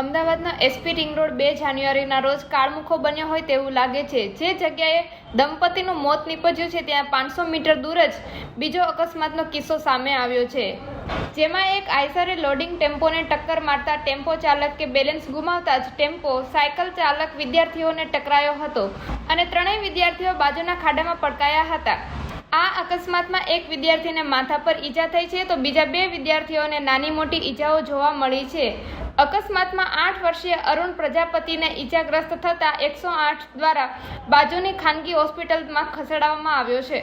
અમદાવાદના SP ring road બે જાન્યુઆરીના રોજ કાળમુખો બન્યો હોય તેવું લાગે છે. જે જગ્યાએ દંપતીનું મોત નીપજ્યું છે, ત્યાં પાંચસો મીટર દૂર જ બીજો અકસ્માતનો કિસ્સો સામે આવ્યો છે. જેમાં એક આઈસરે લોડિંગ ટેમ્પોને ટક્કર મારતા ટેમ્પો ચાલક કે બેલેન્સ ગુમાવતા જ ટેમ્પો સાયકલ ચાલક વિદ્યાર્થીઓને ટકરાયો હતો અને ત્રણેય વિદ્યાર્થીઓ બાજુના ખાડામાં પડકાયા હતા. આ અકસ્માતમાં એક વિદ્યાર્થીને માથા પર ઈજા થઈ છે તો બીજા બે વિદ્યાર્થીઓને નાની મોટી ઈજાઓ જોવા મળી છે. અકસ્માતમાં આઠ વર્ષીય અરુણ પ્રજાપતિને ઈજાગ્રસ્ત થતાં એકસો આઠ દ્વારા બાજુની ખાનગી હોસ્પિટલમાં ખસેડવામાં આવ્યો છે.